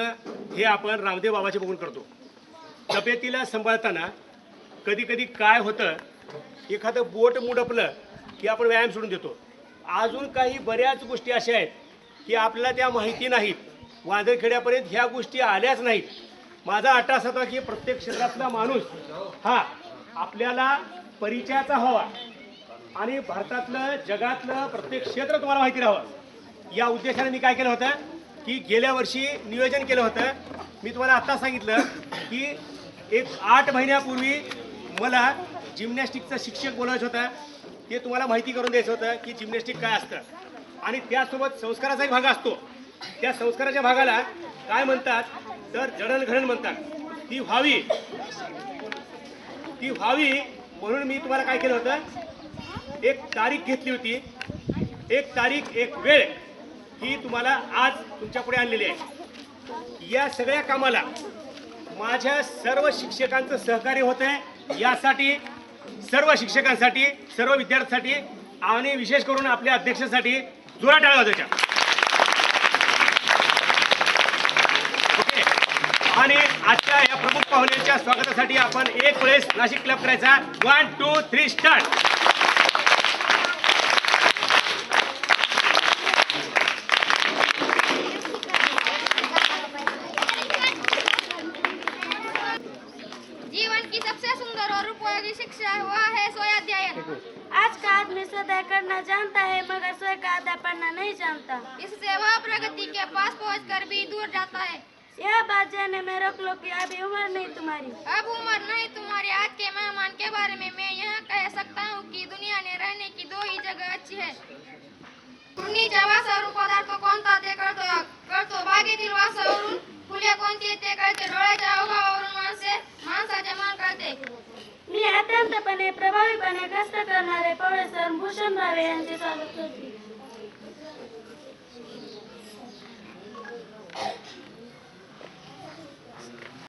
हे आपण रामदेव बाबाचे बघून करतो. तब्येतीला सांभाळताना कधी कधी काय होतं एखादं बोट मुडपलं की आपण व्यायाम सोडून देतो. अजून काही बऱ्याच गोष्टी अशा आहेत की आपल्याला त्या माहिती नाहीत. वांदरखेड्यापर्यंत ह्या गोष्टी आल्याच नाहीत. माझा अट्टा असा होता की प्रत्येक क्षेत्रातला माणूस हा आपल्याला परिचयाचा हवा. आणि भारतातलं जगातलं प्रत्येक क्षेत्र तुम्हाला माहिती राहावं. या उद्देशाने मी काय केलं होतं की गेल्या वर्षी नियोजन केलं होतं. मी तुम्हाला आत्ता सांगितलं की एक आठ महिन्यापूर्वी मला जिमनॅस्टिकचा शिक्षक बोलायचं होतं. ते तुम्हाला माहिती करून द्यायचं होतं की जिमनॅस्टिक काय असतं. आणि त्यासोबत संस्काराचा एक भाग असतो. त्या संस्काराच्या भागाला काय म्हणतात? तर जडणघडण म्हणतात. ती व्हावी. ती व्हावी म्हणून मी तुम्हाला काय केलं होतं? एक तारीख घेतली होती. एक तारीख एक वेळ. ही तुम्हाला आज तुमच्यापुढे आणलेली आहे. या सगळ्या कामाला माझ्या सर्व शिक्षकांचं सहकार्य होत आहे यासाठी सर्व शिक्षकांसाठी सर्व विद्यार्थ्यांसाठी आणि विशेष करून आपल्या अध्यक्षासाठी जोरा टाळा त्याच्या ओके. आणि आजच्या या प्रमुख पाहुण्याच्या स्वागतासाठी आपण एक वेळेस नाशिक क्लब करायचा. वन टू थ्री स्टार्ट की सबसे सुंदर और उपयोगी शिक्षा वह है स्वाध्यायन आज का आदमी स्वतः करना जानता है मगर स्वयं का अदा पढ़ना नहीं जानता। इससे वह प्रगति के पास पहुंचकर भी दूर जाता है। यह बात जानने में रोक लो कि अभी उम्र नहीं तुम्हारी। अब उम्र नहीं तुम्हारी आज के मेहमान के बारे में मैं यह कह सकता हूँ कि दुनिया ने रहने की दो ही जगह अच्छी है। वासावरून पदार्थ कोणता ते कळतो कळतो बागेतील वासावरून फुले कोणती ते मी अत्यंतपणे प्रभावीपणे कष्ट करणारे पवळे सर भूषण भावे यांचे स्वागत करते.